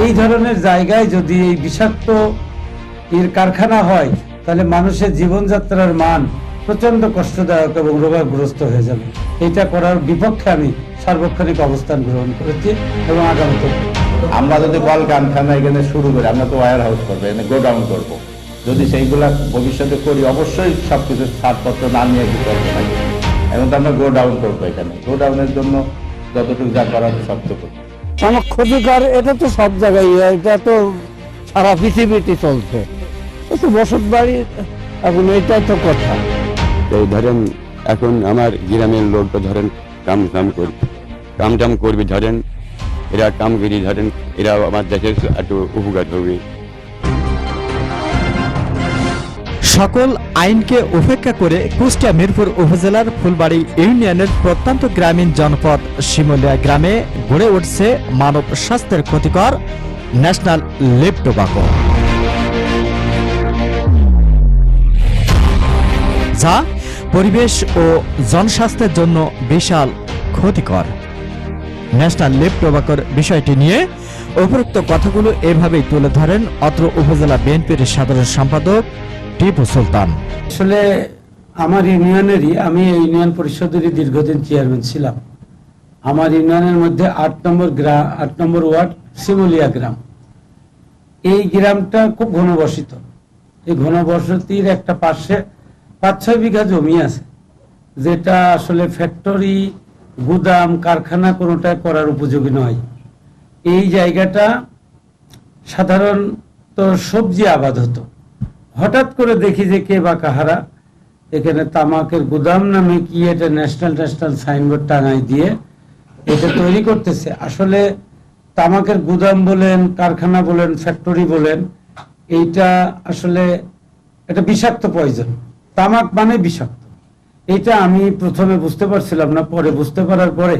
এই ধরনের জায়গায় যদি এই বিষাক্ত এর কারখানা হয়, তাহলে মানুষের জীবনযাত্রার মান প্রচণ্ড কষ্টদায়ক এবং রোগাগ্রস্ত হয়ে যাবে। এটা করার বিপক্ষে আমি সার্বক্ষণিক অবস্থান গ্রহণ করেছি এবং আগামীতে আমরা যদি কল কারখানা এখানে শুরু করি, আমরা তো ওয়ার হাউস করব, এখানে গোডাউন করব। যদি সেইগুলা ভবিষ্যতে করি, অবশ্যই সবকিছু ছাড়পত্র না নিয়ে কি করব এখন তো আমরা গোডাউন করব এখানে। গোডাউনের জন্য যতটুকু যা করার সব তো করব। ক্ষতিকর, এটা তো সব জায়গায় এটা তো সারা পৃথিবীতে চলছে। তো বসত বাড়ি, এখন এটাই তো কথা। এই ধরেন, এখন আমার গ্রামের লোকটা ধরেন কাম কাম করবে কাম টাম করবে ধরেন, এরা কাম করি ধরেন, এরা আমার দেশের একটু উপকার হবে। সকল আইনকে উপেক্ষা করে কুষ্টিয়া মিরপুর উপজেলার ফুলবাড়ি ইউনিয়নের প্রত্যন্ত গ্রামীণ জনপদ শিমলিয়া গ্রামে গড়ে উঠছে মানব স্বাস্থ্যের ক্ষতিকর ন্যাশনাল লিপ টোবাকো। যা পরিবেশ ও জনস্বাস্থ্যের জন্য বিশাল ক্ষতিকর। ন্যাশনাল লিপ টোবাকোর বিষয়টি নিয়ে উপরোক্ত কথাগুলো এভাবেই তুলে ধরেন অত্র উপজেলা বিএনপির সাধারণ সম্পাদক টিপু সুলতান। আসলে আমার ইউনিয়নেরই, আমি এই ইউনিয়ন পরিষদেরই দীর্ঘদিন চেয়ারম্যান ছিলাম। আমার ইউনিয়নের মধ্যে আট নম্বর গ্রাম আট নম্বর ওয়ার্ড শিমুলিয়া গ্রাম। এই গ্রামটা খুব ঘনবসিত। এই ঘনবসতির একটা পাশে পাঁচ, ছয় বিঘা জমি আছে, যেটা আসলে ফ্যাক্টরি, গুদাম, কারখানা কোনোটাই করার উপযোগী নয়। এই জায়গাটা সাধারণত সবজি আবাদ হতো। হঠাৎ করে দেখি যে কে বা কাহারা, এখানে তামাকের গুদাম নামে কি এটা ন্যাশনাল ন্যাশনাল সাইনবোর্ড টাঙাই দিয়ে এটা তৈরি করতেছে। আসলে তামাকের গুদাম বলেন, কারখানা বলেন ফ্যাক্টরি বলেন, এইটা আসলে এটা বিষাক্ত পয়জন তামাক মানে বিষাক্ত। এটা আমি প্রথমে বুঝতে পারছিলাম না, পরে বুঝতে পারার পরে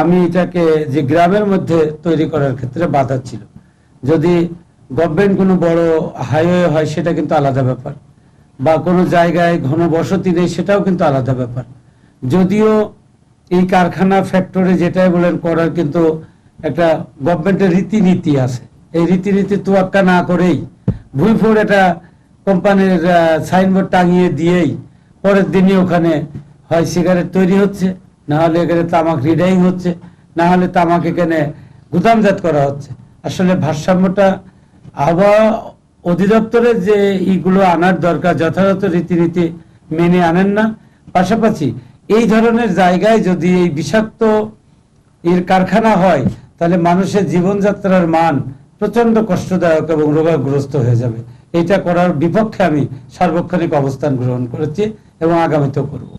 আমি এটাকে যে গ্রামের মধ্যে তৈরি করার ক্ষেত্রে বাধা ছিল। যদি গভর্নমেন্ট কোনো বড় হাইওয়ে হয়, সেটা কিন্তু আলাদা ব্যাপার। বা কোনো জায়গায় ঘন বসতি নেই, সেটাও কিন্তু আলাদা ব্যাপার। যদিও এই কারখানা ফ্যাক্টরি যেটাই বলেন, করার কিন্তু একটা গভর্নমেন্টের রীতিনীতি আছে। এই রীতিনীতি তোয়াক্কা না করেই ভুইফোর একটা কোম্পানির সাইনবোর্ড টাঙিয়ে দিয়েই পরের দিনই ওখানে হয় সিগারেট তৈরি হচ্ছে। না হলে এখানে তামাক রিডাইং হচ্ছে, না হলে তামাক এখানে গুদামজাত করা হচ্ছে। আসলে ভারসাম্যটা আবহাওয়া অধিদপ্তরের যে ইগুলো আনার দরকার, যথাযথ রীতিনীতি মেনে আনেন না। পাশাপাশি এই ধরনের জায়গায় যদি এই বিষাক্ত এর কারখানা হয়, তাহলে মানুষের জীবনযাত্রার মান প্রচণ্ড কষ্টদায়ক এবং রোগাগ্রস্ত হয়ে যাবে। এটা করার বিপক্ষে আমি সার্বক্ষণিক অবস্থান গ্রহণ করেছি এবং আগামীতেও করব।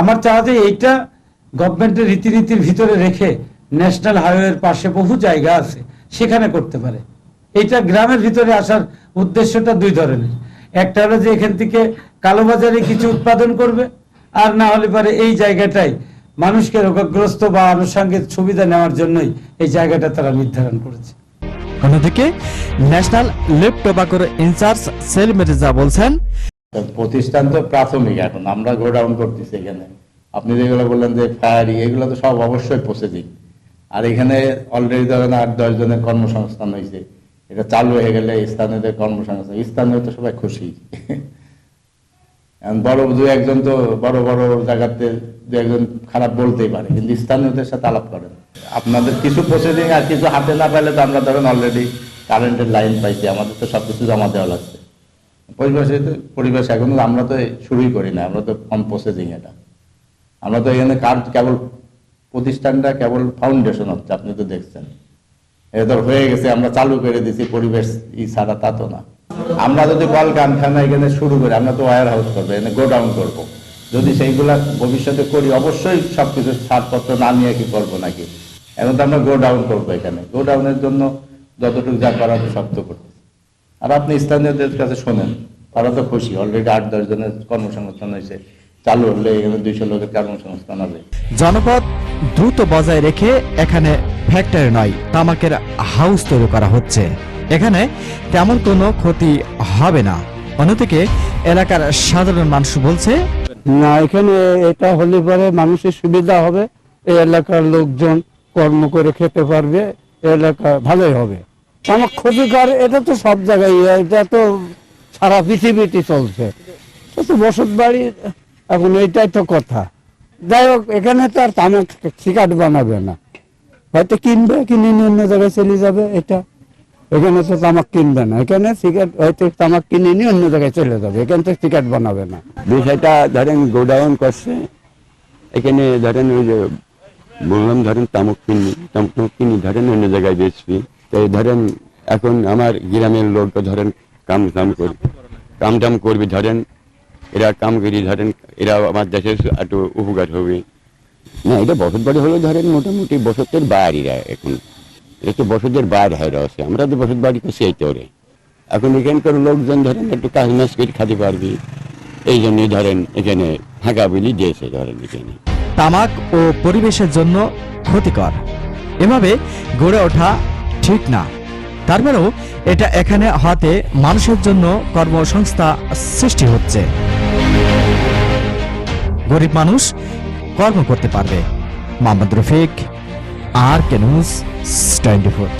আমার চাওয়া যে এইটা গভর্নমেন্টের রীতিনীতির ভিতরে রেখে ন্যাশনাল হাইওয়ের পাশে বহু জায়গা আছে, সেখানে করতে পারে। এইটা গ্রামের ভিতরে আসার উদ্দেশ্যটা দুই ধরনের। একটা হলো যে এখান থেকে কালোবাজারে কিছু উৎপাদন করবে আর না হলে পরে এই জায়গাটাই মানুষকে রোগগ্রস্ত বা আনুষঙ্গিক সুবিধা নেওয়ার জন্যই এই জায়গাটা তারা নির্ধারণ করেছে। অন্যদিকে ন্যাশনাল লিপ টোবাকোর ইনচার্জ সেল মির্জা বলছেন প্রতিষ্ঠান তো প্রাথমিক এখন আমরা গোডাউন করতেছি এখানে। আপনি যেগুলো বললেন যে ফায়ারি এগুলো তো সব অবশ্যই প্রসেসিং আর এখানে অলরেডি ধরেন আট দশ জনের কর্মসংস্থান হয়েছে। এটা চালু হয়ে গেলে স্থানীয়দের কর্মসংস্থান, স্থানীয় তো সবাই খুশি। বড় দু একজন তো বড় বড় জায়গাতে দু একজন খারাপ বলতেই পারে, কিন্তু স্থানীয়দের সাথে আলাপ করেন। আপনাদের কিছু প্রসেসিং আর কিছু হাতে না পাইলে তো আমরা ধরেন অলরেডি কারেন্টের লাইন পাইছি, আমাদের তো সবকিছু জমা দেওয়া লাগছে। পরিবেশে তো, পরিবেশ এখন আমরা তো শুরুই করি না, আমরা তো কম প্রসেসিং এটা। আমরা তো এখানে কার কেবল প্রতিষ্ঠানটা কেবল ফাউন্ডেশন হচ্ছে, আপনি তো দেখছেন। তো হয়ে গেছে, আমরা চালু করে দিছি, পরিবেশ ই ছাড়া তা তো না। আমরা যদি কল কারখানা এখানে শুরু করি, আমরা তো ওয়ার হাউস করব এখানে গোডাউন করব। যদি সেইগুলা ভবিষ্যতে করি, অবশ্যই সবকিছু ছাড়পত্র না নিয়ে কি করব নাকি? এখন তো আমরা গোডাউন করব এখানে। গোডাউনের জন্য যতটুকু যা করার সব তো করতেছি। আর আপনি স্থানীয়দের কাছে শোনেন, তারা তো খুশি অলরেডি আট, দশ জনের কর্মসংস্থান হয়েছে। চালু হলে এখানে দুইশো লোকের কর্মসংস্থান হবে। জনপদ দ্রুত বজায় রেখে এখানে ফ্যাক্টরি নয়, তামাকের হাউস তৈরি করা হচ্ছে। এখানে তেমন কোনো ক্ষতি হবে না। অন্যদিকে এলাকার সাধারণ মানুষ বলছে, না, এখানে এটা হলে পরে মানুষের সুবিধা হবে, এই এলাকার লোকজন কর্ম করে খেতে পারবে, এলাকা ভালোই হবে। আমার ক্ষতিকর, এটা তো সব জায়গায়, এটা তো সারা পৃথিবীতে চলছে। তো বসত বাড়ি, এখন এইটাই তো কথা। যাই হোক, এখানে তো আর তামাক সিগারেট বানাবে না। হয়তো কিনবে, কিনে নিয়ে অন্য জায়গায় চলে যাবে, এটা। এখানে তো তামাক কিনবে না। এখানে সিগারেট, হয়তো তামাক কিনে নিয়ে অন্য জায়গায় চলে যাবে। এখানে তো সিগারেট বানাবে না। বিষয়টা ধরেন গোডাউন করছে। এখানে ধরেন ওই যে বললাম, ধরেন তামুক কিনি তামুক কিনি, ধরেন অন্য জায়গায় বেচবি। তো এই ধরেন এখন আমার গ্রামের লোক ধরেন কাম কাম করবে কাম টাম করবি, ধরেন এরা কাম করি ধরেন এরা আমার দেশের একটু উপকার হবে। না, এটা বসত বাড়ি হলো ধরেন মোটামুটি বসতের বাইরেরা এখন। এটা তো বসতের বাইরে হয়ে আছে আমরা তো বসত বাড়ি করছি এই তোরে। এখন এখানকার লোকজন ধরেন একটু কাজ মাস করে খাতে পারবি। এই জন্যই ধরেন এখানে ফাঁকা বলি দিয়েছে ধরেন এখানে। তামাক ও পরিবেশের জন্য ক্ষতিকর। এভাবে গড়ে ওঠা ঠিক না। তারপরেও এটা এখানে হওয়াতে মানুষের জন্য কর্মসংস্থা সৃষ্টি হচ্ছে। গরিব মানুষ কর্ম করতে পারবে। মোহাম্মদ রফিক আর কেনুস টোয়েন্টি ফোর।